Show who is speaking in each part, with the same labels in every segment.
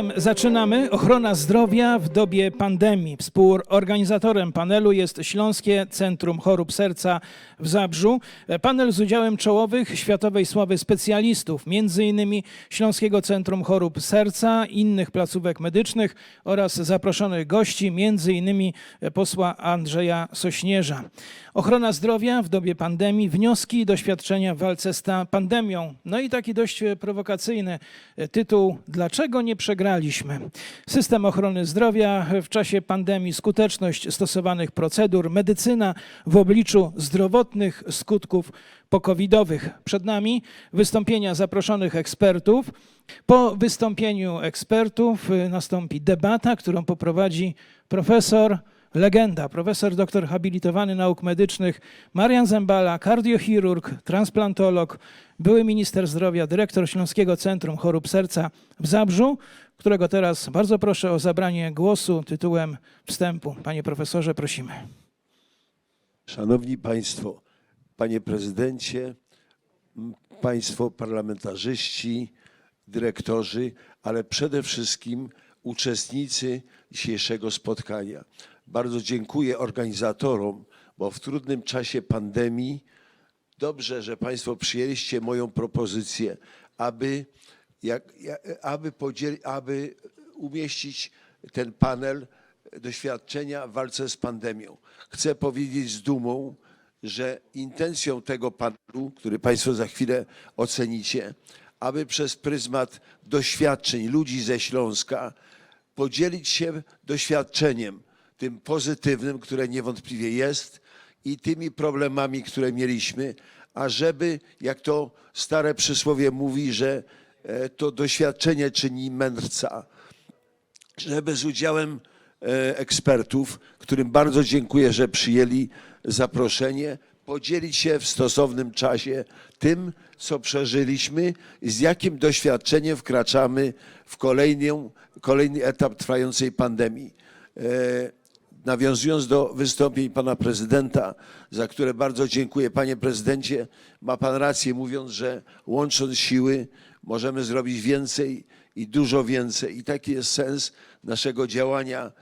Speaker 1: zatem zaczynamy. Ochrona zdrowia w dobie pandemii. Współorganizatorem panelu jest Śląskie Centrum Chorób Serca w Zabrzu. Panel z udziałem czołowych światowej sławy specjalistów, m.in. Śląskiego Centrum Chorób Serca, innych placówek medycznych oraz zaproszonych gości, m.in. posła Andrzeja Sośnierza. Ochrona zdrowia w dobie pandemii, wnioski i doświadczenia w walce z pandemią. No i taki dość prowokacyjny tytuł Dlaczego nie przegraliśmy? System ochrony zdrowia w czasie pandemii, skuteczność stosowanych procedur, medycyna w obliczu zdrowotnych skutków pokowidowych. Przed nami wystąpienia zaproszonych ekspertów. Po wystąpieniu ekspertów y, nastąpi debata, którą poprowadzi profesor legenda, profesor doktor habilitowany nauk medycznych Marian Zembala, kardiochirurg, transplantolog, były minister zdrowia, dyrektor Śląskiego Centrum Chorób Serca w Zabrzu, którego teraz bardzo proszę o zabranie głosu tytułem wstępu. Panie profesorze, prosimy.
Speaker 2: Szanowni Państwo, Panie Prezydencie, Państwo parlamentarzyści, dyrektorzy, ale przede wszystkim uczestnicy dzisiejszego spotkania. Bardzo dziękuję organizatorom, bo w trudnym czasie pandemii dobrze, że Państwo przyjęliście moją propozycję, aby, jak, ja- aby, aby umieścić ten panel doświadczenia w walce z pandemią. Chcę powiedzieć z dumą, że intencją tego panelu, który Państwo za chwilę ocenicie, aby przez pryzmat doświadczeń ludzi ze Śląska podzielić się doświadczeniem, tym pozytywnym, które niewątpliwie jest, i tymi problemami, które mieliśmy, ażeby, jak to stare przysłowie mówi, że to doświadczenie czyni mędrca żeby z udziałem e, ekspertów, którym bardzo dziękuję, że przyjęli zaproszenie, podzielić się w stosownym czasie tym, co przeżyliśmy i z jakim doświadczeniem wkraczamy w kolejną, kolejny etap trwającej pandemii. Nawiązując do wystąpień pana prezydenta, za które bardzo dziękuję, panie prezydencie, ma pan rację mówiąc, że łącząc siły możemy zrobić więcej i dużo więcej. I taki jest sens naszego działania,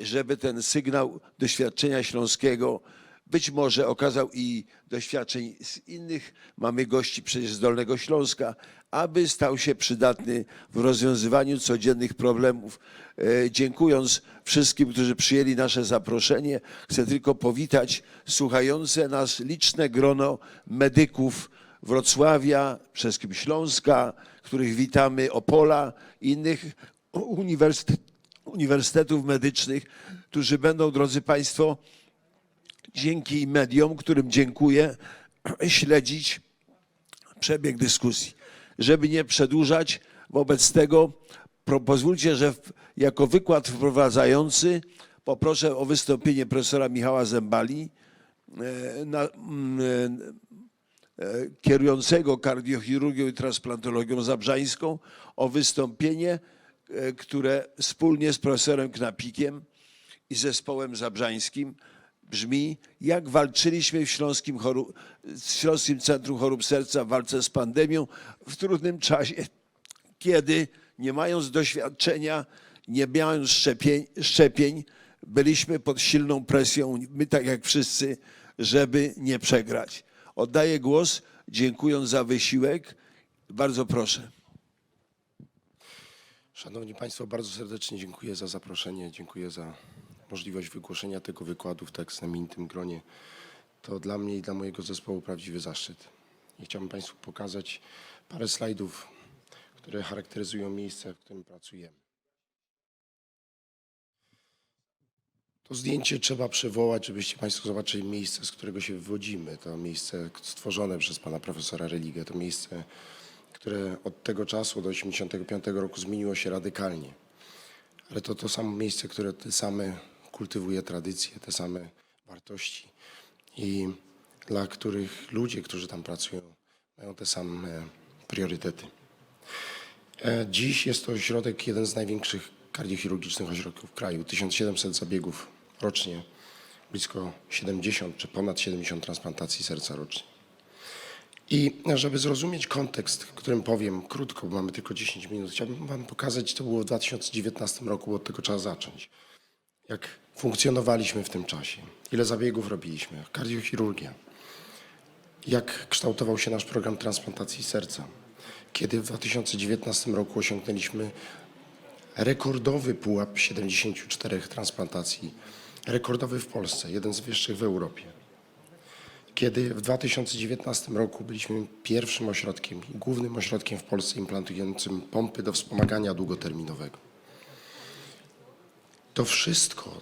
Speaker 2: żeby ten sygnał doświadczenia śląskiego być może okazał i doświadczeń z innych, mamy gości przecież z Dolnego Śląska, aby stał się przydatny w rozwiązywaniu codziennych problemów. E, Dziękując wszystkim, którzy przyjęli nasze zaproszenie, chcę tylko powitać słuchające nas liczne grono medyków Wrocławia, wszystkim Śląska, których witamy, Opola, innych uniwersytet, uniwersytetów medycznych, którzy będą, drodzy Państwo, dzięki mediom, którym dziękuję, śledzić przebieg dyskusji. Żeby nie przedłużać, wobec tego pozwólcie, że jako wykład wprowadzający poproszę o wystąpienie profesora Michała Zembali, e, na, mm, e, kierującego kardiochirurgią i transplantologią zabrzańską o wystąpienie, e, które wspólnie z profesorem Knapikiem i zespołem zabrzańskim brzmi, jak walczyliśmy w Śląskim, Choru- w Śląskim Centrum Chorób Serca w walce z pandemią w trudnym czasie, kiedy nie mając doświadczenia, nie mając szczepień, szczepień, byliśmy pod silną presją, my tak jak wszyscy, żeby nie przegrać. Oddaję głos, dziękując za wysiłek. Bardzo proszę.
Speaker 3: Szanowni Państwo, bardzo serdecznie dziękuję za zaproszenie, dziękuję za możliwość wygłoszenia tego wykładu w tak znamienitym gronie. To dla mnie i dla mojego zespołu prawdziwy zaszczyt. I chciałbym Państwu pokazać parę slajdów, które charakteryzują miejsce, w którym pracujemy. To zdjęcie trzeba przywołać, żebyście Państwo zobaczyli miejsce, z którego się wywodzimy. To miejsce stworzone przez pana profesora Religę. To miejsce, które od tego czasu, do 1985 roku zmieniło się radykalnie. Ale to to samo miejsce, które te same kultywuje tradycje, te same wartości i dla których ludzie, którzy tam pracują, mają te same priorytety. E, Dziś jest to ośrodek, jeden z największych kardiochirurgicznych ośrodków w kraju. 1700 zabiegów rocznie, blisko 70 czy ponad 70 transplantacji serca rocznie. I żeby zrozumieć kontekst, którym powiem krótko, bo mamy tylko 10 minut, chciałbym Wam pokazać, co było w 2019 roku, bo od tego trzeba zacząć. Jak funkcjonowaliśmy w tym czasie, ile zabiegów robiliśmy, kardiochirurgia, jak kształtował się nasz program transplantacji serca, kiedy w 2019 roku osiągnęliśmy rekordowy pułap 74 transplantacji, rekordowy w Polsce, jeden z wyższych w Europie. Kiedy w 2019 roku byliśmy pierwszym ośrodkiem głównym ośrodkiem w Polsce implantującym pompy do wspomagania długoterminowego. To wszystko,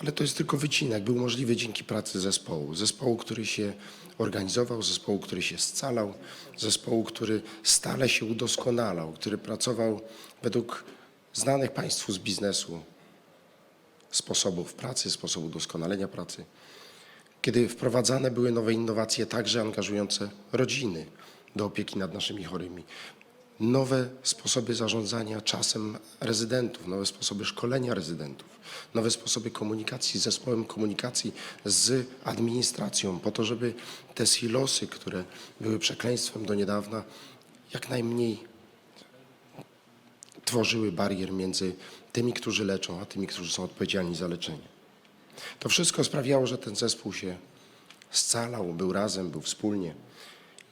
Speaker 3: ale to jest tylko wycinek, był możliwy dzięki pracy zespołu. Zespołu, który się organizował, zespołu, który się scalał, zespołu, który stale się udoskonalał, który pracował według znanych Państwu z biznesu sposobów pracy, sposobu doskonalenia pracy. Kiedy wprowadzane były nowe innowacje, także angażujące rodziny do opieki nad naszymi chorymi, nowe sposoby zarządzania czasem rezydentów, nowe sposoby szkolenia rezydentów, nowe sposoby komunikacji z zespołem komunikacji z administracją, po to, żeby te silosy, które były przekleństwem do niedawna, jak najmniej tworzyły barier między tymi, którzy leczą, a tymi, którzy są odpowiedzialni za leczenie. To wszystko sprawiało, że ten zespół się scalał, był razem, był wspólnie.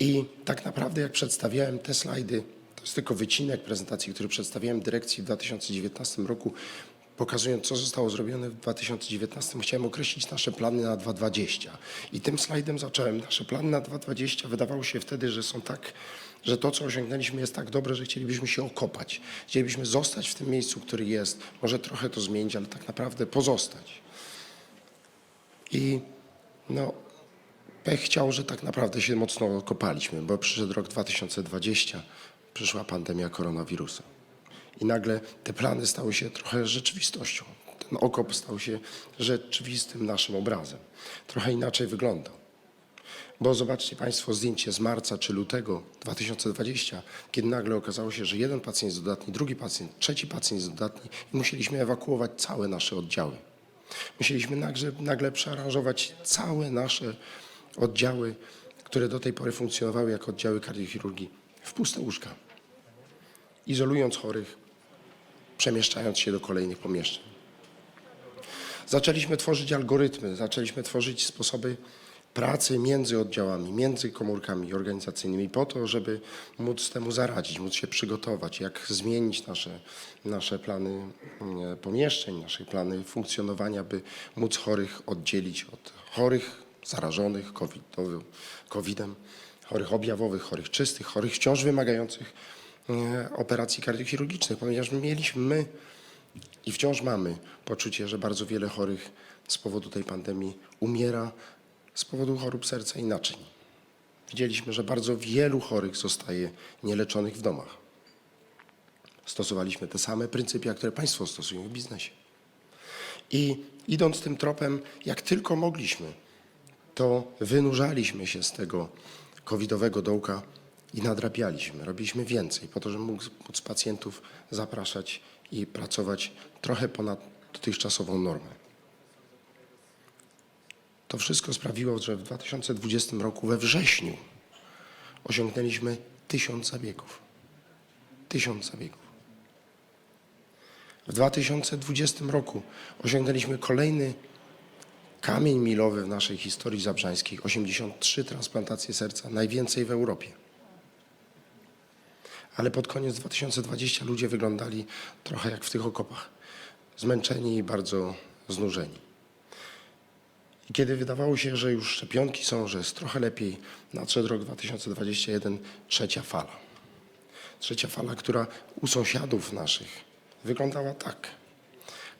Speaker 3: I tak naprawdę, jak przedstawiałem te slajdy, jest tylko wycinek prezentacji, który przedstawiałem dyrekcji w 2019 roku, pokazując, co zostało zrobione w 2019. Chciałem określić nasze plany na 2020. I tym slajdem zacząłem. Nasze plany na 2020 wydawało się wtedy, że są tak, że to, co osiągnęliśmy, jest tak dobre, że chcielibyśmy się okopać. Chcielibyśmy zostać w tym miejscu, który jest, może trochę to zmienić, ale tak naprawdę pozostać. I no, pech chciał, że tak naprawdę się mocno okopaliśmy, bo przyszedł rok 2020, przyszła pandemia koronawirusa. I nagle te plany stały się trochę rzeczywistością. Ten okop stał się rzeczywistym naszym obrazem. Trochę inaczej wyglądał. Bo zobaczcie Państwo zdjęcie z marca czy lutego 2020, kiedy nagle okazało się, że jeden pacjent jest dodatni, drugi pacjent, trzeci pacjent jest dodatni i musieliśmy ewakuować całe nasze oddziały. Musieliśmy nagle, nagle przearanżować całe nasze oddziały, które do tej pory funkcjonowały jako oddziały kardiochirurgii, w puste łóżka, izolując chorych, przemieszczając się do kolejnych pomieszczeń. Zaczęliśmy tworzyć algorytmy, zaczęliśmy tworzyć sposoby pracy między oddziałami, między komórkami organizacyjnymi po to, żeby móc temu zaradzić, móc się przygotować, jak zmienić nasze, nasze plany mm, pomieszczeń, nasze plany funkcjonowania, by móc chorych oddzielić od chorych zarażonych COVID-em, chorych objawowych, chorych czystych, chorych wciąż wymagających operacji kardiochirurgicznych, ponieważ mieliśmy my i wciąż mamy poczucie, że bardzo wiele chorych z powodu tej pandemii umiera z powodu chorób serca i naczyń. Widzieliśmy, że bardzo wielu chorych zostaje nieleczonych w domach. Stosowaliśmy te same pryncypia, które Państwo stosują w biznesie. I idąc tym tropem, jak tylko mogliśmy, to wynurzaliśmy się z tego covidowego dołka i nadrabialiśmy. Robiliśmy więcej po to, żeby móc, pacjentów zapraszać i pracować trochę ponad dotychczasową normę. To wszystko sprawiło, że w 2020 roku we wrześniu osiągnęliśmy tysiąc zabiegów. Tysiąc zabiegów. W 2020 roku osiągnęliśmy kolejny kamień milowy w naszej historii zabrzańskiej. 83 transplantacje serca, najwięcej w Europie. Ale pod koniec 2020 ludzie wyglądali trochę jak w tych okopach. Zmęczeni i bardzo znużeni. I kiedy wydawało się, że już szczepionki są, że jest trochę lepiej, nadszedł rok 2021, trzecia fala. Trzecia fala, która u sąsiadów naszych wyglądała tak.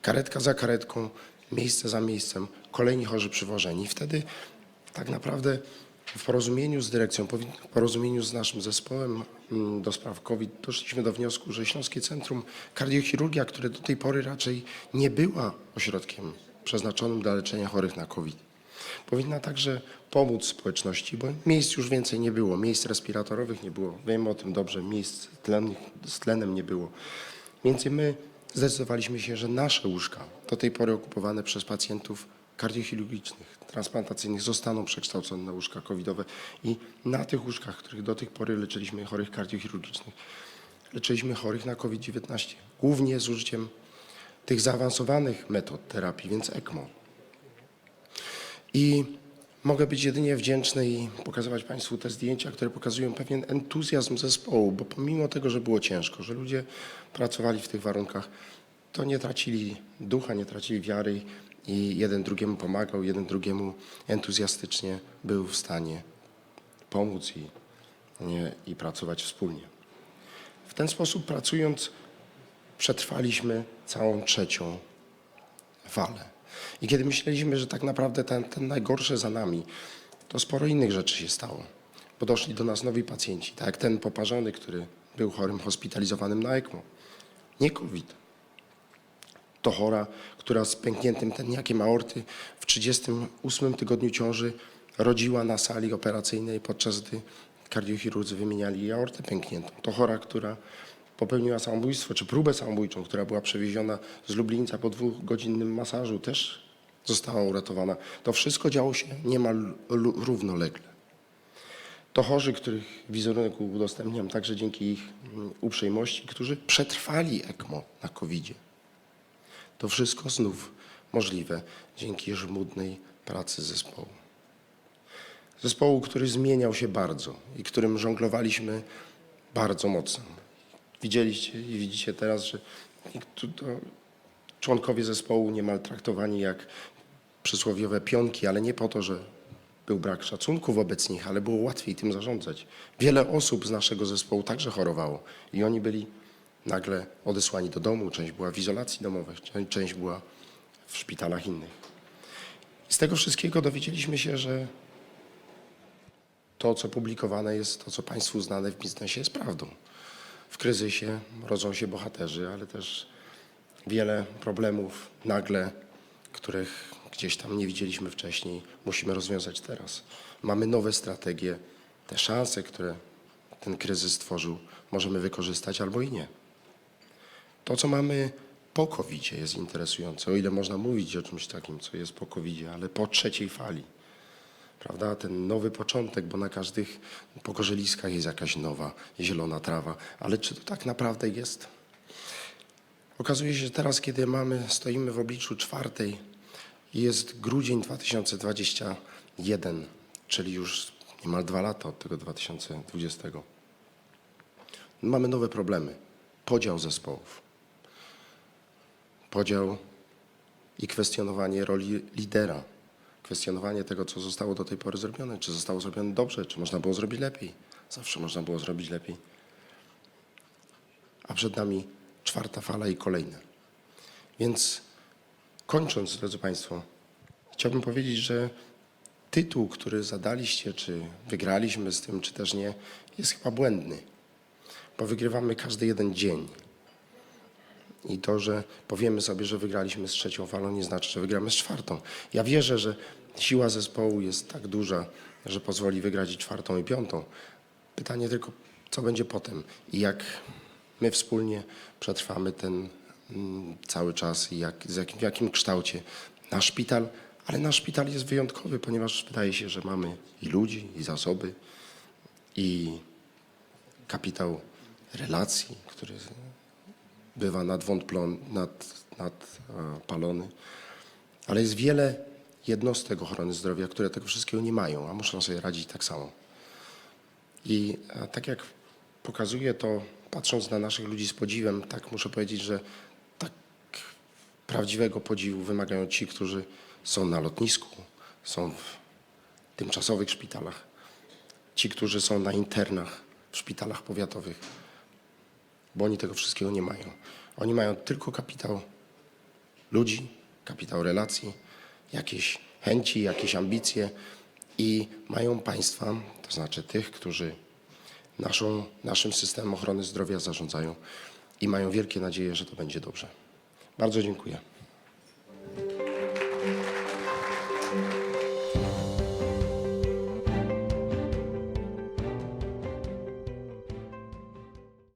Speaker 3: Karetka za karetką, miejsce za miejscem, kolejni chorzy przywożeni. I wtedy tak naprawdę w porozumieniu z dyrekcją, w porozumieniu z naszym zespołem do spraw COVID doszliśmy do wniosku, że Śląskie Centrum Kardiochirurgia, które do tej pory raczej nie była ośrodkiem przeznaczonym dla leczenia chorych na COVID, powinna także pomóc społeczności, bo miejsc już więcej nie było, miejsc respiratorowych nie było, wiemy o tym dobrze, miejsc z tlenem nie było. Więc my zdecydowaliśmy się, że nasze łóżka, do tej pory okupowane przez pacjentów kardiochirurgicznych, transplantacyjnych zostaną przekształcone na łóżka covidowe i na tych łóżkach, których do tej pory leczyliśmy chorych kardiochirurgicznych, leczyliśmy chorych na COVID-19, głównie z użyciem tych zaawansowanych metod terapii, więc ECMO. I mogę być jedynie wdzięczny i pokazywać Państwu te zdjęcia, które pokazują pewien entuzjazm zespołu, bo pomimo tego, że było ciężko, że ludzie pracowali w tych warunkach, to nie tracili ducha, nie tracili wiary i jeden drugiemu pomagał, jeden drugiemu entuzjastycznie był w stanie pomóc i, i pracować wspólnie. W ten sposób pracując przetrwaliśmy całą trzecią falę. I kiedy myśleliśmy, że tak naprawdę ten, ten najgorsze za nami, to sporo innych rzeczy się stało. Bo doszli do nas nowi pacjenci, tak jak ten poparzony, który był chorym hospitalizowanym na ECMO. Nie COVID. To chora, która z pękniętym teniakiem aorty w 38 tygodniu ciąży rodziła na sali operacyjnej, podczas gdy kardiochirurdzy wymieniali jej aortę pękniętą. To chora, która popełniła samobójstwo, czy próbę samobójczą, która była przewieziona z Lublińca po dwugodzinnym masażu, też została uratowana. To wszystko działo się niemal równolegle. To chorzy, których wizerunek udostępniam także dzięki ich mm, uprzejmości, którzy przetrwali ECMO na covid -zie. To wszystko znów możliwe dzięki żmudnej pracy zespołu. Zespołu, który zmieniał się bardzo i którym żonglowaliśmy bardzo mocno. Widzieliście i widzicie teraz, że członkowie zespołu niemal traktowani jak przysłowiowe pionki, ale nie po to, że był brak szacunku wobec nich, ale było łatwiej tym zarządzać. Wiele osób z naszego zespołu także chorowało i oni byli nagle odesłani do domu, część była w izolacji domowej, część- była w szpitalach innych. Z tego wszystkiego dowiedzieliśmy się, że to, co publikowane jest, to, co Państwu znane w biznesie, jest prawdą. W kryzysie rodzą się bohaterzy, ale też wiele problemów nagle, których gdzieś tam nie widzieliśmy wcześniej, musimy rozwiązać teraz. Mamy nowe strategie, te szanse, które ten kryzys stworzył, możemy wykorzystać albo i nie. To, co mamy po covid jest interesujące, o ile można mówić o czymś takim, co jest po covid ale po trzeciej fali. Prawda? Ten nowy początek, bo na każdych pokorzeliskach jest jakaś nowa, zielona trawa. Ale czy to tak naprawdę jest? Okazuje się, że teraz, kiedy mamy, stoimy w obliczu czwartej jest grudzień 2021, czyli już niemal dwa lata od tego 2020, mamy nowe problemy. Podział zespołów. Podział i kwestionowanie roli lidera. Kwestionowanie tego, co zostało do tej pory zrobione. Czy zostało zrobione dobrze, czy można było zrobić lepiej. Zawsze można było zrobić lepiej. A przed nami czwarta fala i kolejne. Więc kończąc, drodzy Państwo, chciałbym powiedzieć, że tytuł, który zadaliście, czy wygraliśmy z tym, czy też nie, jest chyba błędny. Bo wygrywamy każdy jeden dzień. I to, że powiemy sobie, że wygraliśmy z trzecią falą, nie znaczy, że wygramy z czwartą. Ja wierzę, że siła zespołu jest tak duża, że pozwoli wygrać i czwartą i piątą. Pytanie tylko, co będzie potem i jak my wspólnie przetrwamy ten mm, cały czas i jak, z jakim, w jakim kształcie nasz szpital, ale nasz szpital jest wyjątkowy, ponieważ wydaje się, że mamy i ludzi, i zasoby, i kapitał relacji, który bywa nadwątlony, nad, nadpalony. Ale jest wiele jednostek ochrony zdrowia, które tego wszystkiego nie mają, a muszą sobie radzić tak samo. I e, tak jak pokazuje to, patrząc na naszych ludzi z podziwem, tak muszę powiedzieć, że tak prawdziwego podziwu wymagają ci, którzy są na lotnisku, są w tymczasowych szpitalach, ci, którzy są na internach w szpitalach powiatowych, bo oni tego wszystkiego nie mają. Oni mają tylko kapitał ludzi, kapitał relacji, jakieś chęci, jakieś ambicje i mają państwa, to znaczy tych, którzy naszą, naszym systemem ochrony zdrowia zarządzają i mają wielkie nadzieje, że to będzie dobrze. Bardzo dziękuję.